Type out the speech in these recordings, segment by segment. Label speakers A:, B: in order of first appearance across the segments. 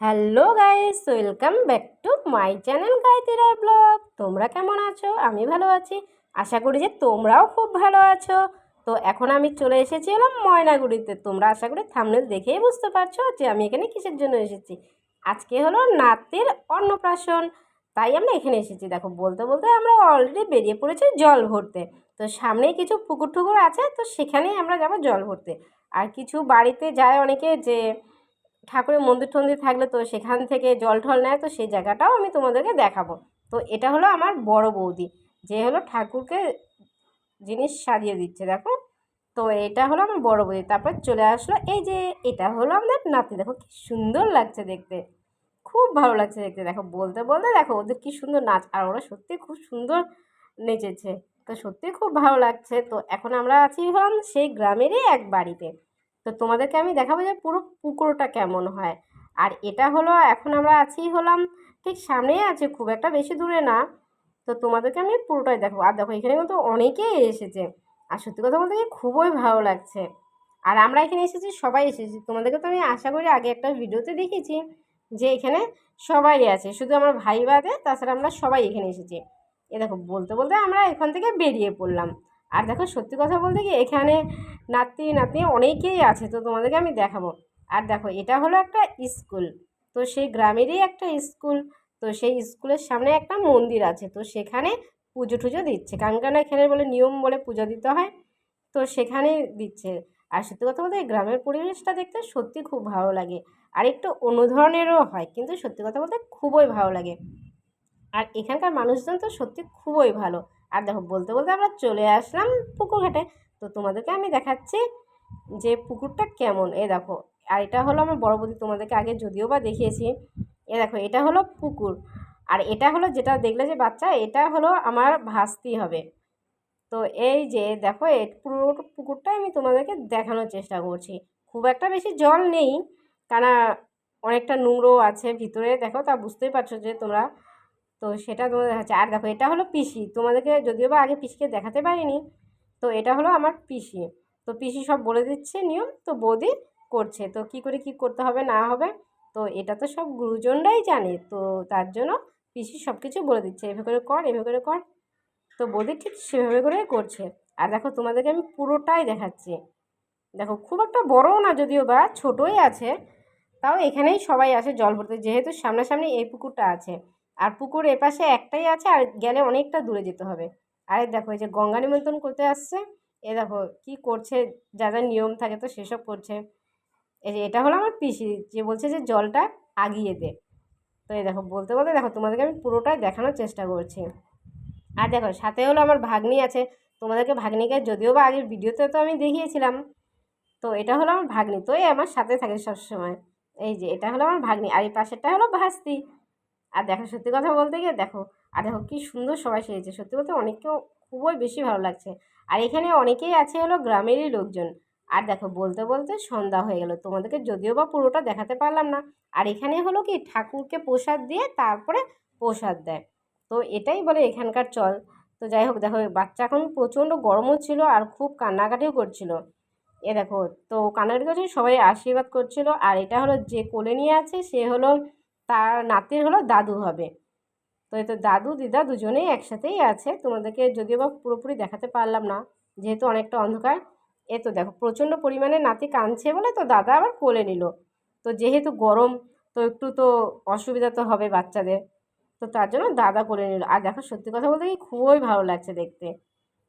A: Hello guys, welcome back to my channel গাইতিরা vlog. তোমরা কেমন আছো? আমি ভালো আছি। আশা করি যে তোমরাও খুব ভালো আছো। তো এখন আমি চলে এসেছি হলাম ময়নাগুড়িতে। তোমরা আশা করি থামনেল দেখেই বুঝতে পারছ যে আমি এখানে কিসের জন্য এসেছি। আজকে হলো নাতির অন্নপ্রাশন। তাই আমরা এখানে এসেছি। দেখো, বলতে বলতে আমরা অলরেডি বেরিয়ে পড়েছি জল ভরতে। তো সামনেই কিছু পুকুর টুকুর আছে, তো সেখানেই আমরা যাব জল ভরতে। আর কিছু বাড়িতে যায় অনেকে যে ঠাকুরের মন্দির টন্দির থাকলে তো সেখান থেকে জল ঠল নেয়, তো সেই জায়গাটাও আমি তোমাদেরকে দেখাবো। তো এটা হলো আমার বড় বৌদি, যে হলো ঠাকুরকে জিনিস সাজিয়ে দিচ্ছে, দেখো। তো এটা হলো আমার বড় বৌদি, তারপর চলে আসলো এই যে এটা হলো আমাদের নাতি, দেখো কি সুন্দর লাগছে দেখতে। খুব ভালো লাগছে দেখতে, দেখো বলতে বলতে দেখো ওদের কি সুন্দর নাচ, আর ওরা সত্যি খুব সুন্দর নেচেছে। তো সত্যি খুব ভালো লাগছে। তো এখন আমরা আছি হলাম সেই গ্রামেরই এক বাড়িতে। তো তোমাদেরকে আমি দেখাবো যে পুরো পুকুরটা কেমন হয়। আর এটা হলো, এখন আমরা আছি হলাম, ঠিক সামনেই আছে, খুব একটা বেশি দূরে না। তো তোমাদেরকে আমি পুরোটাই দেখাবো। আর দেখো, এখানে কিন্তু অনেকেই এসেছে। আর সত্যি কথা বলতে খুবই ভালো লাগছে। আর আমরা এখানে এসেছি, সবাই এসেছি। তোমাদেরকে তো আমি আশা করি আগে একটা ভিডিওতে দেখেছি যে এখানে সবাই আছে। শুধু আমার ভাই বাদে, তাছাড়া আমরা সবাই এখানে এসেছি। এ দেখো, বলতে বলতে আমরা এখান থেকে বেরিয়ে পড়লাম। আর দেখো সত্যি কথা বলতে কি, এখানে নাতি নাতনি অনেকেই আছে, তো তোমাদেরকে আমি দেখাবো। আর দেখো, এটা হলো একটা স্কুল, তো সেই গ্রামেরই একটা স্কুল, তো সেই স্কুলের সামনে একটা মন্দির আছে, তো সেখানে পুজো টুজো দিচ্ছে। কারণ কেন এখানে বলে নিয়ম বলে পুজো দিতে হয়? তো সেখানে দিচ্ছে। আর সত্যি কথা বলতে গ্রামের পরিবেশটা দেখতে সত্যি খুব ভালো লাগে। আর একটু অন্য ধরনেরও হয়, কিন্তু সত্যি কথা বলতে খুবই ভালো লাগে। আর এখানকার মানুষজন তো সত্যি খুবই ভালো। আর দেখো, বলতে বলতে আমরা চলে আসলাম পুকুর ঘাটে তো তোমাদেরকে আমি দেখাচ্ছি যে পুকুরটা কেমন। এ দেখো, আর এটা হলো আমার বড় বৌদি তোমাদেরকে আগে যদিও বা দেখিয়েছি। এ দেখো, এটা হলো পুকুর। আর এটা হলো যেটা দেখলে যে বাচ্চা, এটা হলো আমার ভাস্তি হবে। তো এই যে দেখো এই পুরো পুকুরটাই আমি তোমাদেরকে দেখানোর চেষ্টা করছি। খুব একটা বেশি জল নেই কেন অনেকটা নোংরো আছে ভিতরে। দেখো, তা বুঝতেই পারছ যে তোমরা তো সেটা তোমাদের দেখাচ্ছে আর দেখো, এটা হলো পিসি। তোমাদেরকে যদিও বা আগে পিসিকে দেখাতে পারিনি, তো এটা হলো আমার পিসি। তো পিসি সব বলে দিচ্ছে নিয়ম, তো বৌদি করছে। তো কি করে কি করতে হবে, না হবে, তো এটা তো সব গুরুজনরাই জানে। তো তার জন্য পিসি সব কিছু বলে দিচ্ছে, এভাবে করে কর, এভাবে করে কর। তো বৌদি ঠিক সেভাবে করে করছে। আর দেখো, তোমাদেরকে আমি পুরোটাই দেখাচ্ছি। দেখো, খুব একটা বড়ও না যদিও বা, ছোটোই আছে। তাও এখানেই সবাই আসে জল ভরতে। যেহেতু সামনাসামনি এই পুকুরটা আছে। আর পুকুর এপাশে একটাই আছে, আর গেলে অনেকটা দূরে যেতে হবে। আর দেখো, এই যে গঙ্গা নিমন্ত্রণ করতে আসছে, এ দেখো কি করছে, যা যা নিয়ম থাকে তো সেসব করছে। এই যে এটা হলো আমার পিসি, যে বলছে যে জলটা আগিয়ে দে। তো এই দেখো, বলতে বলতে দেখো তোমাদেরকে আমি পুরোটাই দেখানোর চেষ্টা করছি। আর দেখো, সাথে হলো আমার ভাগ্নি আছে, তোমাদেরকে ভাগ্নিকে যদিও বা আগের ভিডিওতে তো আমি দেখিয়েছিলাম, তো এটা হলো আমার ভাগ্নি, তো এই আমার সাথে থাকে সবসময়। এই যে এটা হলো আমার ভাগ্নি, আর এই পাশেরটা হলো ভাস্তি। আর দেখো সত্যি কথা বলতে গিয়ে দেখো, আর দেখো কী সুন্দর সবাই সেরেছে সত্যি বলতে অনেককেও খুবই বেশি ভালো লাগছে। আর এখানে অনেকেই আছে হলো গ্রামেরই লোকজন। আর দেখো বলতে বলতে সন্ধ্যা হয়ে গেল। তোমাদেরকে যদিও বা পুরোটা দেখাতে পারলাম না। আর এখানে হলো কি ঠাকুরকে প্রসাদ দিয়ে তারপরে প্রসাদ দেয়। তো এটাই বলে এখানকার চল। তো যাই হোক, দেখো বাচ্চা এখন প্রচণ্ড গরমও ছিল আর খুব কান্নাকাটিও করছিল। এ দেখো, তো কান্নাকাটি করছে সবাই আশীর্বাদ করছিল। আর এটা হলো যে কোলে নিয়ে আছে, সে হলো তার নাতির হলো দাদু হবে। তো এই তো দাদু, দিদা দুজনেই একসাথেই আছে। তোমাদেরকে যদিও বা পুরোপুরি দেখাতে পারলাম না, যেহেতু অনেকটা অন্ধকার। এ তো দেখো, প্রচণ্ড পরিমাণে নাতি কাঁদছে বলে তো দাদা আবার কোলে নিল। তো যেহেতু গরম, তো একটু তো অসুবিধা তো হবে বাচ্চাদের। তো তার জন্য দাদা কোলে নিল। আর দেখো, সত্যি কথা বলতে কি খুবই ভালো লাগছে দেখতে।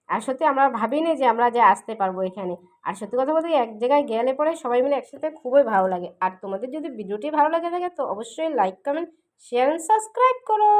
A: আর সত্যি আমরা ভাবিনি যে আমরা যে আসতে পারব এখানে। আর সত্যি কথা বলতে এক জায়গায় গেলে পরে সবাই মিলে একসাথে খুবই ভালো লাগে। আর তোমাদের যদি ভিডিওটি ভালো লাগে থাকে তো অবশ্যই লাইক কমেন্ট শেয়ার সাবস্ক্রাইব করো।